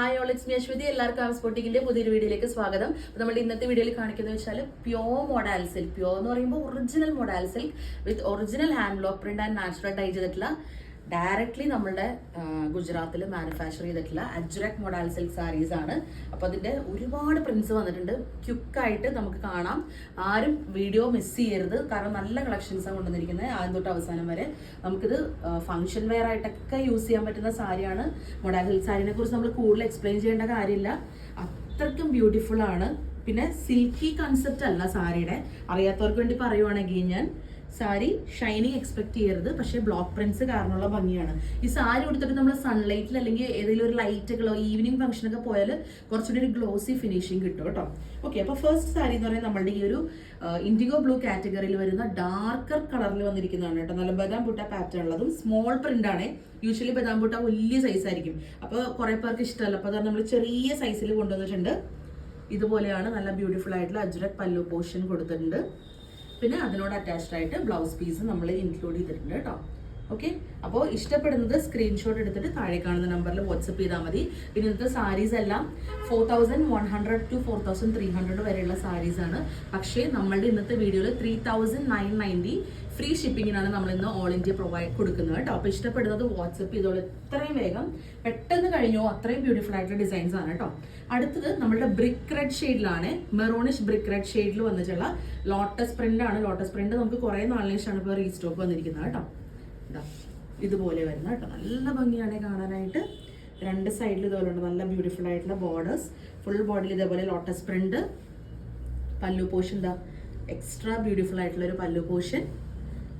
Hi all it's me Aswathy എല്ലാവർക്കും ആ സ്പോട്ടിക്കിന്റെ പുതിയൊരു വീഡിയോയിലേക്ക് സ്വാഗതം. അപ്പോൾ നമ്മൾ ഇന്നത്തെ വീഡിയോയിൽ കാണിക്കുന്നത് വെച്ചാൽ പ്യോർ മോഡാൽ സിൽക്ക് പ്യോർ എന്ന് പറയുമ്പോൾ original modal silk with original hand block print and natural dye ചെയ്തിട്ടുള്ള ഡയറക്ട്ലി നമ്മളുടെ ഗുജറാത്തിൽ മാനുഫാക്ചർ ചെയ്തിട്ടുള്ള അജ്രക് മൊഡാൽ സിൽക്ക് സാരീസ് ആണ്. അപ്പോൾ അതിന്റെ ഒരുപാട് പ്രിൻസ് വന്നിട്ടുണ്ട്. ക്യുക്കായിട്ട് നമുക്ക് കാണാം. ആരും വീഡിയോ മിസ് ചെയ്യരുത്. കാരണം നല്ല കളക്ഷൻസാണ് കൊണ്ടുവന്നിരിക്കുന്നത്. ആദ്യം തൊട്ട് അവസാനം വരെ നമുക്കിത് ഫംഗ്ഷൻ വെയർ ആയിട്ടൊക്കെ യൂസ് ചെയ്യാൻ പറ്റുന്ന സാരിയാണ് മൊഡാൽ സിൽക്ക് സാരിനെ കുറിച്ച് നമ്മൾ കൂടുതൽ എക്സ്പ്ലെയിൻ ചെയ്യേണ്ട കാര്യമില്ല. അത്രയ്ക്കും ബ്യൂട്ടിഫുൾ ആണ്. പിന്നെ സിൽക്കി കൺസെപ്റ്റ് അല്ല സാരിയുടെ. അറിയാത്തവർക്ക് വേണ്ടി പറയുവാണെങ്കിൽ ഞാൻ സാരി ഷൈനിങ് എക്സ്പെക്ട് ചെയ്യരുത് പക്ഷേ ബ്ലോക്ക് പ്രിന്റ്സ് കാരണമുള്ള ഭംഗിയാണ്. ഈ സാരി കൊടുത്തിട്ട് നമ്മൾ സൺലൈറ്റിൽ അല്ലെങ്കിൽ ഏതെങ്കിലും ഒരു ലൈറ്റുകളോ ഈവനിങ് ഫംഗ്ഷനൊക്കെ പോയാൽ കുറച്ചുകൂടി ഒരു ഗ്ലോസി ഫിനിഷിങ് കിട്ടും കേട്ടോ. ഓക്കെ അപ്പോൾ ഫസ്റ്റ് സാരി എന്ന് പറയുന്നത് നമ്മളുടെ ഈ ഒരു ഇൻഡിഗോ ബ്ലൂ കാറ്റഗറിയിൽ വരുന്ന ഡാർക്കർ കളറിൽ വന്നിരിക്കുന്നതാണ് കേട്ടോ. നല്ല ബദാം ബുട്ട പാറ്റേൺ ഉള്ളതും സ്മോൾ പ്രിന്റ് ആണ്. യൂഷ്വലി ബദാം ബുട്ട വലിയ സൈസ് ആയിരിക്കും. അപ്പോൾ കുറേ പേർക്ക് ഇഷ്ടമല്ല. അപ്പോൾ അതാണ് നമ്മൾ ചെറിയ സൈസിൽ കൊണ്ടുവന്നിട്ടുണ്ട്. ഇതുപോലെയാണ് നല്ല ബ്യൂട്ടിഫുൾ ആയിട്ടുള്ള അജ്രക് പല്ലു പോർഷൻ കൊടുത്തിട്ടുണ്ട്. പിന്നെ അതിനോട് അറ്റാച്ച്ഡ് ആയിട്ട് ബ്ലൗസ് പീസ് നമ്മൾ ഇൻക്ലൂഡ് ചെയ്തിട്ടുണ്ട് കേട്ടോ. ഓക്കെ അപ്പോൾ ഇഷ്ടപ്പെടുന്നത് സ്ക്രീൻഷോട്ട് എടുത്തിട്ട് താഴെ കാണുന്ന നമ്പറിൽ വാട്സപ്പ് ചെയ്താൽ മതി. പിന്നെ ഇന്നത്തെ സാരീസ് എല്ലാം four thousand one hundred to four thousand three hundred വരെയുള്ള സാരീസ് ആണ്. പക്ഷേ നമ്മളുടെ ഇന്നത്തെ വീഡിയോയിൽ three thousand nine ninety free ഷിപ്പിങ്ങിനാണ് നമ്മൾ ഇന്ന് ഓൾ ഇന്ത്യ പ്രൊവൈഡ് കൊടുക്കുന്നത് കേട്ടോ. അപ്പോൾ ഇഷ്ടപ്പെടുന്നത് വാട്സപ്പ് ചെയ്തോളൂ. എത്രയും വേഗം പെട്ടെന്ന് കഴിഞ്ഞോ അത്രയും ബ്യൂട്ടിഫുൾ ആയിട്ടുള്ള ഡിസൈൻസ് ആണ് കേട്ടോ. അടുത്തത് നമ്മളുടെ ബ്രിക്ക് റെഡ് ഷെയ്ഡിലാണ് മെറോണിഷ് ബ്രിക്ക് റെഡ് ഷെയ്ഡിൽ വന്നിട്ടുള്ള ലോട്ടസ് പ്രിന്റ് ആണ്. ലോട്ടസ് പ്രിന്റ് നമുക്ക് കുറേ നാളിന് ശേഷമാണ് ഇപ്പോൾ റീസ്റ്റോക്ക് വന്നിരിക്കുന്നത് കേട്ടോ. ഇതാ. ഇതുപോലെ വരുന്ന കേട്ടോ. നല്ല ഭംഗിയാണ് കാണാനായിട്ട്. രണ്ട് സൈഡിൽ ഇതുപോലെ ഉണ്ട് നല്ല ബ്യൂട്ടിഫുൾ ആയിട്ടുള്ള ബോർഡേഴ്സ് ഫുൾ ബോഡിയിൽ ഇതേപോലെ ലോട്ടസ് പ്രിന്റ് പല്ലു പോഷൻ ഇതാ. എക്സ്ട്രാ ബ്യൂട്ടിഫുൾ ആയിട്ടുള്ള ഒരു പല്ലു പോഷൻ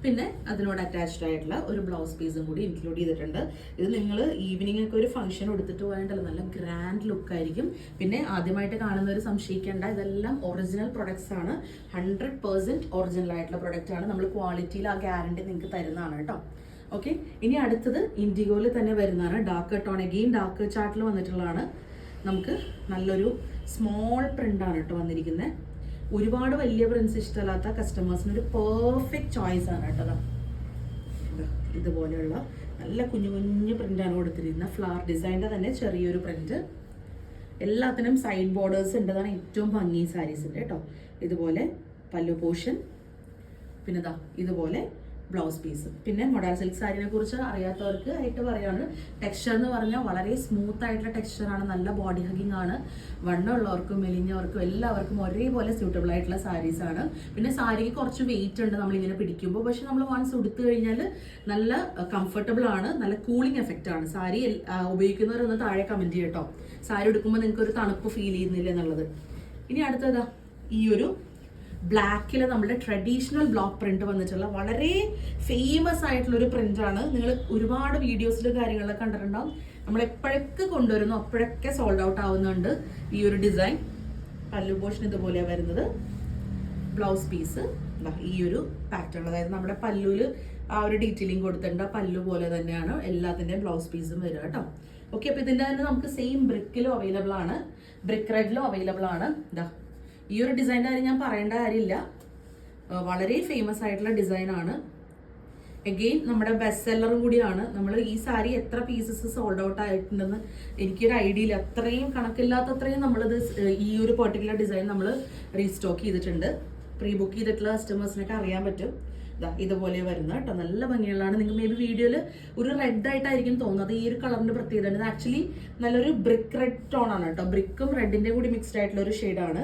പിന്നെ അതിനോട് അറ്റാച്ച്ഡ് ആയിട്ടുള്ള ഒരു ബ്ലൗസ് പീസും കൂടി ഇൻക്ലൂഡ് ചെയ്തിട്ടുണ്ട്. ഇത് നിങ്ങൾ ഈവനിങ് ഒക്കെ ഒരു ഫംഗ്ഷൻ എടുത്തിട്ട് പോയാണ്ടല്ലോ നല്ല ഗ്രാൻഡ് ലുക്ക് ആയിരിക്കും. പിന്നെ ആദ്യമായിട്ട് കാണുന്നവർ സംശയിക്കേണ്ട ഇതെല്ലാം ഒറിജിനൽ പ്രൊഡക്ട്സ് ആണ്. ഹൺഡ്രഡ് പെർസെന്റ് ഒറിജിനൽ ആയിട്ടുള്ള പ്രൊഡക്റ്റ് ആണ്. നമ്മൾ ക്വാളിറ്റിയിൽ ആ ഗ്യാരണ്ടി നിങ്ങൾക്ക് തരുന്നതാണ് കേട്ടോ. ഓക്കെ ഇനി അടുത്തത് ഇൻഡിഗോയിൽ തന്നെ വരുന്നതാണ്. ഡാർക്ക് ടോൺ അഗെയിൻ ഡാർക്ക് ചാർട്ടിൽ വന്നിട്ടുള്ളതാണ്. നമുക്ക് നല്ലൊരു സ്മോൾ പ്രിന്റ് ആണ് കേട്ടോ വന്നിരിക്കുന്നത് ഒരുപാട് വലിയ പ്രിൻസ് ഇഷ്ടമല്ലാത്ത കസ്റ്റമേഴ്സിന് ഒരു പെർഫെക്റ്റ് ചോയ്സ് ആണ് കേട്ടോ. ഇതാ, ഇതുപോലെയുള്ള നല്ല കുഞ്ഞു കുഞ്ഞു പ്രിന്റാണ് കൊടുത്തിരിക്കുന്നത്. ഫ്ലവർ ഡിസൈന്റെ തന്നെ ചെറിയൊരു പ്രിന്റ് എല്ലാത്തിനും സൈഡ് ബോർഡേഴ്സ് ഉണ്ടതാണ് ഏറ്റവും ഭംഗി സാരീസിന്റെ കേട്ടോ. ഇതുപോലെ പല്ലു പോഷൻ പിന്നെ ദാ ഇതുപോലെ ബ്ലൗസ് പീസ്. പിന്നെ മൊഡാൽ സിൽക്ക് സാരിനെ കുറിച്ച് അറിയാത്തവർക്ക് ആയിട്ട് പറയാണ് ടെക്സ്ചർ എന്ന് പറഞ്ഞാൽ വളരെ സ്മൂത്ത് ആയിട്ടുള്ള ടെക്സ്ചറാണ് നല്ല ബോഡി ഹഗിങ് ആണ്. വണ്ണമുള്ളവർക്കും മെലിഞ്ഞവർക്കും എല്ലാവർക്കും ഒരേപോലെ സ്യൂട്ടബിൾ ആയിട്ടുള്ള സാരീസ് ആണ്. പിന്നെ സാരിക്ക് കുറച്ച് വെയിറ്റ് ഉണ്ട് നമ്മളിങ്ങനെ പിടിക്കുമ്പോൾ. പക്ഷെ നമ്മൾ വൺസ് ഉടുത്തു കഴിഞ്ഞാൽ നല്ല കംഫർട്ടബിൾ ആണ് നല്ല കൂളിംഗ് എഫക്റ്റ് ആണ്. സാരി ഉപയോഗിക്കുന്നവരൊന്ന് താഴെ കമന്റ് ചെയ്യട്ടോ സാരി എടുക്കുമ്പോൾ നിങ്ങൾക്ക് ഒരു തണുപ്പ് ഫീൽ ചെയ്യുന്നില്ല എന്നുള്ളത്. ഇനി അടുത്തതാ ഈ ഒരു ബ്ലാക്കിൽ നമ്മുടെ ട്രഡീഷണൽ ബ്ലോക്ക് പ്രിന്റ് വന്നിട്ടുള്ള വളരെ ഫേമസ് ആയിട്ടുള്ള ഒരു പ്രിന്റ് ആണ് നിങ്ങൾ ഒരുപാട് വീഡിയോസിലും കാര്യങ്ങളൊക്കെ കണ്ടിട്ടുണ്ടാവും. നമ്മൾ എപ്പോഴൊക്കെ കൊണ്ടുവരുന്നു അപ്പോഴൊക്കെ സോൾഡ് ഔട്ട് ആവുന്നുണ്ട് ഈ ഒരു ഡിസൈൻ പല്ലു പോഷൻ ഇതുപോലെയാണ് വരുന്നത്. ബ്ലൗസ് പീസ് ഈ ഒരു പാറ്റേൺ അതായത് നമ്മുടെ പല്ലുവിൽ ആ ഒരു ഡീറ്റെയിലിംഗ് കൊടുത്തിട്ടുണ്ട്. പല്ലു പോലെ തന്നെയാണ് എല്ലാത്തിന്റെയും ബ്ലൗസ് പീസും വരിക കേട്ടോ. ഓക്കെ അപ്പോൾ ഇതിന്റെ തന്നെ നമുക്ക് സെയിം ബ്രിക്കിലും അവൈലബിൾ ആണ്. ബ്രിക്ക് റെഡിലും അവൈലബിൾ ആണ്. ഇതാ ഈ ഒരു ഡിസൈന്റെ കാര്യം ഞാൻ പറയേണ്ട കാര്യമില്ല. വളരെ ഫേമസ് ആയിട്ടുള്ള ഡിസൈൻ ആണ്. എഗെയിൻ നമ്മുടെ ബെസ്റ്റ് സെല്ലറും കൂടിയാണ്. നമ്മൾ ഈ സാരി എത്ര പീസസ് സോൾഡ് ഔട്ട് ആയിട്ടുണ്ടെന്ന് എനിക്കൊരു ഐഡിയ ഇല്ല. അത്രയും കണക്കില്ലാത്തത്രയും നമ്മളിത് ഈ ഒരു പെർട്ടിക്കുലർ ഡിസൈൻ നമ്മൾ റീസ്റ്റോക്ക് ചെയ്തിട്ടുണ്ട്. പ്രീ ബുക്ക് ചെയ്തിട്ടുള്ള കസ്റ്റമേഴ്സിനൊക്കെ അറിയാൻ പറ്റും. ദാ ഇതുപോലെ വരുന്ന കേട്ടോ. നല്ല ഭംഗിയുള്ളതാണ്. നിങ്ങൾക്ക് മേ ബി വീഡിയോയിൽ ഒരു റെഡ് ആയിട്ടായിരിക്കും തോന്നുന്നത്. ഈ ഒരു കളറിന്റെ പ്രത്യേകത ഇത് ആക്ച്വലി നല്ലൊരു ബ്രിക്ക് റെഡ് ടോൺ ആണ് കേട്ടോ. ബ്രിക്കും റെഡിന്റെ കൂടി മിക്സ്ഡ് ആയിട്ടുള്ള ഒരു ഷെയ്ഡാണ്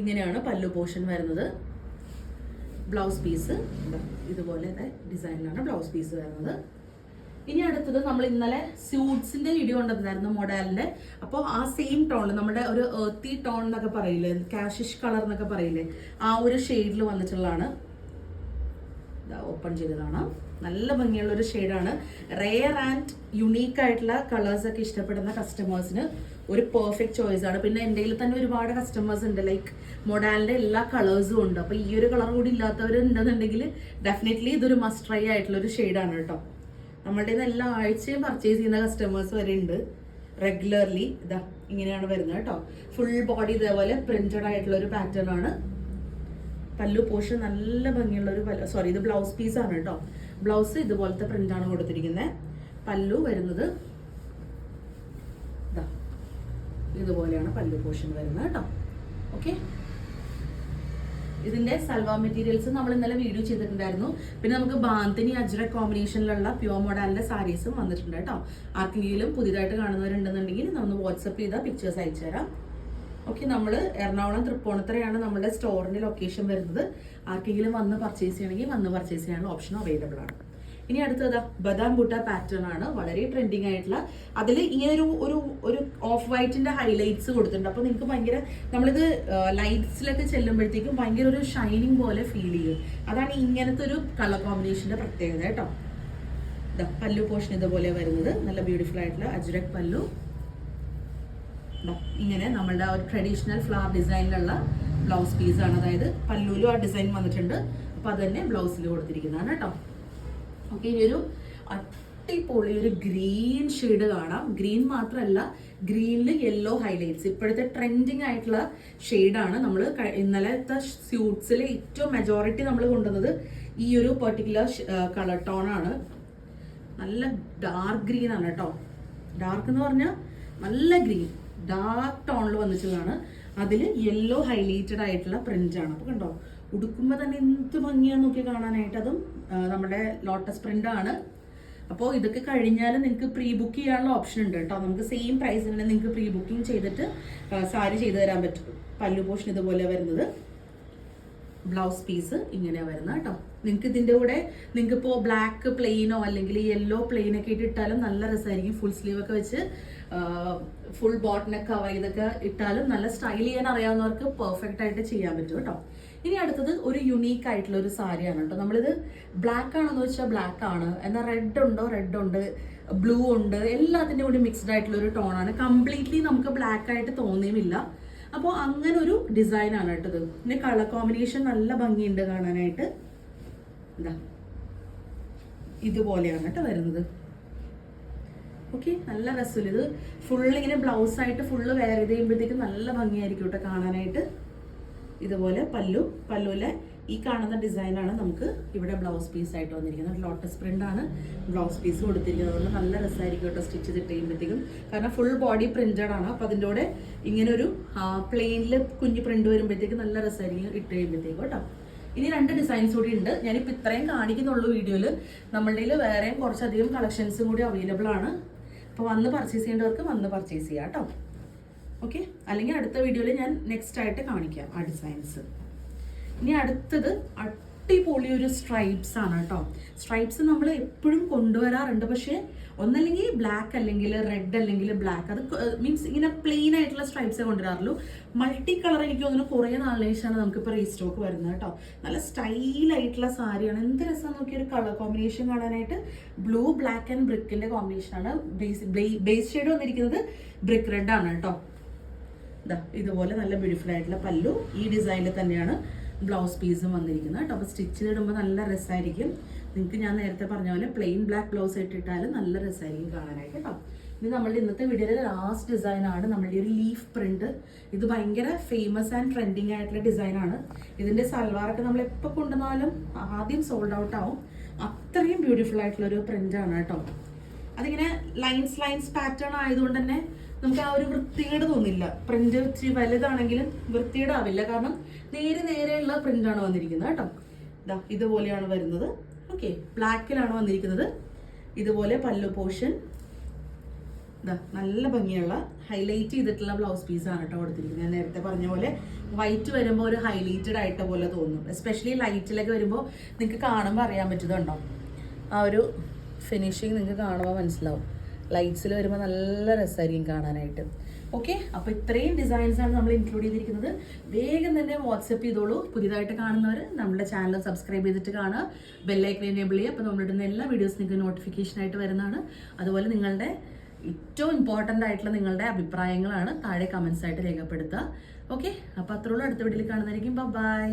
ഇങ്ങനെയാണ് പല്ലു പോർഷൻ വരുന്നത്. Blouse piece. ഇതുപോലെ ഡിസൈനിലാണ് ബ്ലൗസ് പീസ് വരുന്നത്. ഇനി അടുത്തത് നമ്മൾ ഇന്നലെ സ്യൂട്ട്സിന്റെ വീഡിയോ കൊണ്ടുവന്നായിരുന്നു മോഡലിന്റെ. അപ്പോൾ ആ സെയിം ടോണിൽ നമ്മുടെ ഒരു ഏർത്തി ടോൺ എന്നൊക്കെ പറയില്ലേ കാഷിഷ് കളർ എന്നൊക്കെ പറയില്ലേ ആ ഒരു ഷെയ്ഡിൽ വന്നിട്ടുള്ളതാണ്. ഓപ്പൺ ചെയ്തതാണ്. നല്ല ഭംഗിയുള്ള ഒരു ഷെയ്ഡാണ് റെയർ ആൻഡ് യുണീക്ക് ആയിട്ടുള്ള കളേഴ്സ് ഒക്കെ ഇഷ്ടപ്പെടുന്ന കസ്റ്റമേഴ്സിന് ഒരു പെർഫെക്റ്റ് ചോയ്സ് ആണ്. പിന്നെ എന്റെ തന്നെ ഒരുപാട് കസ്റ്റമേഴ്സ് ഉണ്ട്. ലൈക്ക് മൊഡാലിന്റെ എല്ലാ കളേഴ്സും ഉണ്ട്. അപ്പോൾ ഈ ഒരു കളർ കൂടി ഇല്ലാത്തവരുണ്ടെന്നുണ്ടെങ്കിൽ ഡെഫിനറ്റ്ലി ഇതൊരു മസ്റ്റ് ട്രൈ ആയിട്ടുള്ള ഒരു ഷെയ്ഡാണ് കേട്ടോ. നമ്മളുടെ എല്ലാ ആഴ്ചയും പർച്ചേസ് ചെയ്യുന്ന കസ്റ്റമേഴ്സ് വരെ ഉണ്ട്. റെഗുലർലി ഇതാ ഇങ്ങനെയാണ് വരുന്നത് കേട്ടോ. ഫുൾ ബോഡി ഇതേപോലെ പ്രിന്റഡ് ആയിട്ടുള്ള ഒരു പാറ്റേൺ ആണ്. പല്ലു പോഷൻ നല്ല ഭംഗിയുള്ള ഒരു സോറി ഇത് ബ്ലൗസ് പീസ് ആണ് കേട്ടോ. ബ്ലൗസ് ഇതുപോലത്തെ പ്രിന്റ് ആണ് കൊടുത്തിരിക്കുന്നത് പല്ലു വരുന്നത് ഇതുപോലെയാണ് പല്ലു പോർഷൻ വരുന്നത് കേട്ടോ. ഓക്കെ? ഇതിന്റെ സൽവാ മെറ്റീരിയൽസ് നമ്മൾ ഇന്നലെ വീഡിയോ ചെയ്തിട്ടുണ്ടായിരുന്നു. പിന്നെ നമുക്ക് ബാന്തിനി അജ്ര കോമ്പിനേഷനിലുള്ള പ്യുവർ മോഡലിന്റെ സാരീസും വന്നിട്ടുണ്ട് കേട്ടോ. ആർക്കെങ്കിലും പുതിയതായിട്ട് കാണുന്നവരുണ്ടെന്നുണ്ടെങ്കിൽ നമ്മൾ വാട്സപ്പ് ചെയ്താൽ പിക്ചേഴ്സ് അയച്ചു തരാം ഓക്കെ നമ്മൾ എറണാകുളം തൃപ്പൂണിത്തറയാണ് നമ്മുടെ സ്റ്റോറിന്റെ ലൊക്കേഷൻ വരുന്നത്. ആർക്കെങ്കിലും വന്ന് പർച്ചേസ് ചെയ്യണമെങ്കിൽ വന്ന് പർച്ചേസ് ചെയ്യാനുള്ള ഓപ്ഷൻ അവൈലബിൾ ആണ്. ഇനി അടുത്തതാ ബദാം ബുട്ട പാറ്റേൺ ആണ്. വളരെ ട്രെൻഡിങ് ആയിട്ടുള്ള അതിൽ ഇങ്ങനെ ഒരു ഒരു ഒരു ഓഫ് വൈറ്റിന്റെ ഹൈലൈറ്റ്സ് കൊടുത്തിട്ടുണ്ട്. അപ്പോൾ നിങ്ങൾക്ക് ഭയങ്കര നമ്മളിത് ലൈറ്റ്സിലൊക്കെ ചെല്ലുമ്പോഴത്തേക്കും ഭയങ്കര ഒരു ഷൈനിങ് പോലെ ഫീൽ ചെയ്യും. അതാണ് ഇങ്ങനത്തെ ഒരു കളർ കോമ്പിനേഷന്റെ പ്രത്യേകത കേട്ടോ. പല്ലു പോർഷൻ ഇതുപോലെ വരുന്നത്. നല്ല ബ്യൂട്ടിഫുൾ ആയിട്ടുള്ള അജ്രക് പല്ലു. ഇങ്ങനെ നമ്മളുടെ ഒരു ട്രഡീഷണൽ ഫ്ലവർ ഡിസൈനിലുള്ള ബ്ലൗസ് പീസ് ആണ്. അതായത് പല്ലൂലു ആ ഡിസൈൻ വന്നിട്ടുണ്ട്. അപ്പോൾ അത് തന്നെ ബ്ലൗസിൽ കൊടുത്തിരിക്കുന്നതാണ് കേട്ടോ ഓക്കെ ഇനി ഒരു അടിപൊളി ഒരു ഗ്രീൻ ഷെയ്ഡ് കാണാം. ഗ്രീൻ മാത്രമല്ല ഗ്രീനിൽ യെല്ലോ ഹൈലൈറ്റ്സ് ഇപ്പോഴത്തെ ട്രെൻഡിങ് ആയിട്ടുള്ള ഷെയ്ഡാണ് നമ്മൾ ഇന്നലത്തെ സ്യൂട്ട്സിലെ ഏറ്റവും മെജോറിറ്റി നമ്മൾ കൊണ്ടുവന്നത് ഈ ഒരു പെർട്ടിക്കുലർ കളർ ടോൺ ആണ്. നല്ല ഡാർക്ക് ഗ്രീൻ ആണ് കേട്ടോ ഡാർക്ക് എന്ന് പറഞ്ഞാൽ നല്ല ഗ്രീൻ ഡാർക്ക് ടോണിൽ വന്നിട്ടുള്ളതാണ്. അതിൽ യെല്ലോ ഹൈലൈറ്റഡ് ആയിട്ടുള്ള പ്രിന്റ് ആണ്. അപ്പോൾ കണ്ടോ? ഉടുക്കുമ്പോൾ തന്നെ എന്ത് ഭംഗിയാണ് നോക്കി കാണാനായിട്ട്. അതും നമ്മുടെ ലോട്ടസ് പ്രിന്റ് ആണ്. അപ്പോൾ ഇതൊക്കെ കഴിഞ്ഞാൽ നിങ്ങൾക്ക് പ്രീ ബുക്ക് ചെയ്യാനുള്ള ഓപ്ഷൻ ഉണ്ട് കേട്ടോ. നമുക്ക് സെയിം പ്രൈസിന് തന്നെ നിങ്ങൾക്ക് പ്രീ ബുക്കിംഗ് ചെയ്തിട്ട് സാരി ചെയ്തു തരാൻ പറ്റും. പല്ലു പോഷൻ ഇതുപോലെ വരുന്നത്. ബ്ലൗസ് പീസ് ഇങ്ങനെ വരുന്നത് കേട്ടോ. നിങ്ങൾക്ക് ഇതിന്റെ കൂടെ നിങ്ങൾക്ക് ഇപ്പോൾ ബ്ലാക്ക് പ്ലെയിനോ അല്ലെങ്കിൽ യെല്ലോ പ്ലെയിനൊക്കെ ഇട്ട് ഇട്ടാലും നല്ല രസമായിരിക്കും ഫുൾ സ്ലീവ് ഒക്കെ വെച്ച് ഫുൾ ബോട്ടനൊക്കെ കവർ ചെയ്തൊക്കെ ഇട്ടാലും നല്ല സ്റ്റൈൽ ചെയ്യാൻ അറിയാവുന്നവർക്ക് പെർഫെക്റ്റ് ആയിട്ട് ചെയ്യാൻ പറ്റും കേട്ടോ. ഇനി അടുത്തത് ഒരു യുണീക്ക് ആയിട്ടുള്ള ഒരു സാരിയാണ് കേട്ടോ. നമ്മളിത് ബ്ലാക്ക് ആണെന്ന് വെച്ചാൽ ബ്ലാക്ക് ആണ്. എന്നാൽ റെഡ് ഉണ്ടോ? റെഡ് ഉണ്ട്. ബ്ലൂ ഉണ്ട്. എല്ലാത്തിന്റെ കൂടി മിക്സ്ഡ് ആയിട്ടുള്ള ഒരു ടോണാണ് കംപ്ലീറ്റ്ലി നമുക്ക് ബ്ലാക്ക് ആയിട്ട് തോന്നിയുമില്ല. അപ്പോൾ അങ്ങനെ ഒരു ഡിസൈനാണ് കേട്ടത് പിന്നെ കളർ കോമ്പിനേഷൻ നല്ല ഭംഗിയുണ്ട് കാണാനായിട്ട്. ഇതാ. ഇതുപോലെയാണ് കേട്ടോ വരുന്നത്. ഓക്കെ നല്ല രസമില്ല. ഇത് ഫുള്ള് ഇങ്ങനെ ബ്ലൗസായിട്ട് ഫുള്ള് വെയർ ചെയ്ത് കഴിയുമ്പോഴത്തേക്കും നല്ല ഭംഗിയായിരിക്കും കേട്ടോ കാണാനായിട്ട്. ഇതുപോലെ പല്ലു പല്ലുവിലെ ഈ കാണുന്ന ഡിസൈനാണ് നമുക്ക് ഇവിടെ ബ്ലൗസ് പീസ് ആയിട്ട് വന്നിരിക്കുന്നത്. ലോട്ടസ് പ്രിന്റ് ആണ് ബ്ലൗസ് പീസ് കൊടുത്തിരിക്കുന്നത്. അതുകൊണ്ട് നല്ല രസമായിരിക്കും കേട്ടോ സ്റ്റിച്ച് ചെയ്തിട്ട് കഴിയുമ്പോഴത്തേക്കും. കാരണം ഫുൾ ബോഡി പ്രിന്റഡ് ആണ്. അപ്പോൾ അതിന്റെ കൂടെ ഇങ്ങനെ ഒരു പ്ലെയിനിൽ കുഞ്ഞ് പ്രിന്റ് വരുമ്പോഴത്തേക്കും നല്ല രസമായിരിക്കും ഇട്ട് കഴിയുമ്പോഴത്തേക്കും കേട്ടോ. ഇനി രണ്ട് ഡിസൈൻസ് കൂടി ഉണ്ട്. ഞാനിപ്പോൾ ഇത്രയും കാണിക്കുന്നുള്ളൂ വീഡിയോയിൽ നമ്മളുടെ വേറെയും കുറച്ചധികം കളക്ഷൻസും കൂടി അവൈലബിൾ ആണ്. അപ്പോൾ വന്ന് പർച്ചേസ് ചെയ്യേണ്ടവർക്ക് വന്ന് പർച്ചേസ് ചെയ്യാം കേട്ടോ. ഓക്കെ അല്ലെങ്കിൽ അടുത്ത വീഡിയോയിൽ ഞാൻ നെക്സ്റ്റ് ആയിട്ട് കാണിക്കാം ആ ഡിസൈൻസ് ഇനി അടുത്തത് അടിപൊളി ഒരു സ്ട്രൈപ്സ് ആണ് കേട്ടോ. സ്ട്രൈപ്സ് നമ്മൾ എപ്പോഴും കൊണ്ടുവരാറുണ്ട്. പക്ഷേ ഒന്നല്ലെങ്കിൽ ബ്ലാക്ക് അല്ലെങ്കിൽ റെഡ് അല്ലെങ്കിൽ ബ്ലാക്ക് അത് മീൻസ് ഇങ്ങനെ പ്ലെയിൻ ആയിട്ടുള്ള സ്ട്രൈപ്സേ കൊണ്ടുവരാറുള്ളൂ. മൾട്ടി കളർ എനിക്ക് തോന്നുന്നു കുറേ നമുക്ക് നമുക്കിപ്പോൾ റീസ്റ്റോക്ക് വരുന്നത് കേട്ടോ. നല്ല സ്റ്റൈലായിട്ടുള്ള സാരിയാണ്. എന്ത് രസം നോക്കിയ ഒരു കളർ കോമ്പിനേഷൻ കാണാനായിട്ട് ബ്ലൂ ബ്ലാക്ക് ആൻഡ് ബ്രിക്കിന്റെ കോമ്പിനേഷനാണ് ബേസ് ബേസ് ഷെയ്ഡ് വന്നിരിക്കുന്നത് ബ്രിക്ക് റെഡ് ആണ് കേട്ടോ. ഇതുപോലെ നല്ല ബ്യൂട്ടിഫുൾ ആയിട്ടുള്ള പല്ലു ഈ ഡിസൈനിൽ തന്നെയാണ്. ബ്ലൗസ് പീസും വന്നിരിക്കുന്നത് കേട്ടോ. അപ്പോൾ സ്റ്റിച്ച് ചെയ്തിടുമ്പോൾ നല്ല രസമായിരിക്കും നിങ്ങൾക്ക് ഞാൻ നേരത്തെ പറഞ്ഞ പോലെ പ്ലെയിൻ ബ്ലാക്ക് ബ്ലൗസ് ഇട്ടിട്ടാലും നല്ല രസമായിരിക്കും കാണാനായിട്ട് കേട്ടോ. ഇത് നമ്മളുടെ ഇന്നത്തെ വീഡിയോയിലെ ലാസ്റ്റ് ഡിസൈനാണ് നമ്മളുടെ ഒരു ലീഫ് പ്രിന്റ് ഇത് ഭയങ്കര ഫേമസ് ആൻഡ് ട്രെൻഡിങ് ആയിട്ടുള്ള ഡിസൈനാണ് ആണ്. ഇതിന്റെ സൽവാറൊക്കെ നമ്മൾ എപ്പോൾ കൊണ്ടുവന്നാലും ആദ്യം സോൾഡ് ഔട്ട് ആവും. അത്രയും ബ്യൂട്ടിഫുൾ ആയിട്ടുള്ളൊരു പ്രിന്റ് ആണ് കേട്ടോ. അതിങ്ങനെ ലൈൻസ് ലൈൻസ് പാറ്റേൺ ആയതുകൊണ്ട് തന്നെ നമുക്ക് ആ ഒരു വൃത്തികേട് തോന്നില്ല. പ്രിന്റ് ഇച്ചിരി വലുതാണെങ്കിലും വൃത്തികേടാവില്ല. കാരണം നേരെ നേരെയുള്ള പ്രിന്റ് ആണ് വന്നിരിക്കുന്നത് കേട്ടോ. ഇതാ ഇതുപോലെയാണ് വരുന്നത്. ഓക്കെ ബ്ലാക്കിലാണ് വന്നിരിക്കുന്നത്. ഇതുപോലെ പല്ലു പോർഷൻ ഇതാ നല്ല ഭംഗിയുള്ള ഹൈലൈറ്റ് ചെയ്തിട്ടുള്ള ബ്ലൗസ് പീസാണ് കേട്ടോ കൊടുത്തിരിക്കുന്നത്. ഞാൻ നേരത്തെ പറഞ്ഞ പോലെ വൈറ്റ് വരുമ്പോൾ ഒരു ഹൈലൈറ്റഡ് ആയിട്ട പോലെ തോന്നും. എസ്പെഷ്യലി ലൈറ്റിലൊക്കെ വരുമ്പോൾ നിങ്ങൾക്ക് കാണുമ്പോൾ അറിയാൻ പറ്റുന്നുണ്ടോ? ആ ഒരു ഫിനിഷിങ് നിങ്ങൾക്ക് കാണുമ്പോൾ മനസ്സിലാവും. ലൈറ്റ്സിൽ വരുമ്പോൾ നല്ല രസമായിരിക്കും കാണാനായിട്ട്. ഓക്കെ അപ്പോൾ ഇത്രയും ഡിസൈൻസ് ആണ് നമ്മൾ ഇൻക്ലൂഡ് ചെയ്തിരിക്കുന്നത്. വേഗം തന്നെ വാട്സപ്പ് ചെയ്തോളൂ. പുതിയതായിട്ട് കാണുന്നവർ നമ്മുടെ ചാനൽ സബ്സ്ക്രൈബ് ചെയ്തിട്ട് കാണുക. ബെല്ലൈക്കൻ എനേബിൾ ചെയ്യുക. അപ്പോൾ നമ്മളിടുന്ന എല്ലാ വീഡിയോസ് നിങ്ങൾക്ക് നോട്ടിഫിക്കേഷൻ ആയിട്ട് വരുന്നതാണ്. അതുപോലെ നിങ്ങളുടെ ഏറ്റവും ഇമ്പോർട്ടന്റ് ആയിട്ടുള്ള നിങ്ങളുടെ അഭിപ്രായങ്ങളാണ് താഴെ കമൻസ് ആയിട്ട് രേഖപ്പെടുത്തുക. ഓക്കെ അപ്പോൾ അത്രയുള്ളൂ അടുത്ത വീഡിയോയിൽ കാണുന്നതായിരിക്കും. ബൈ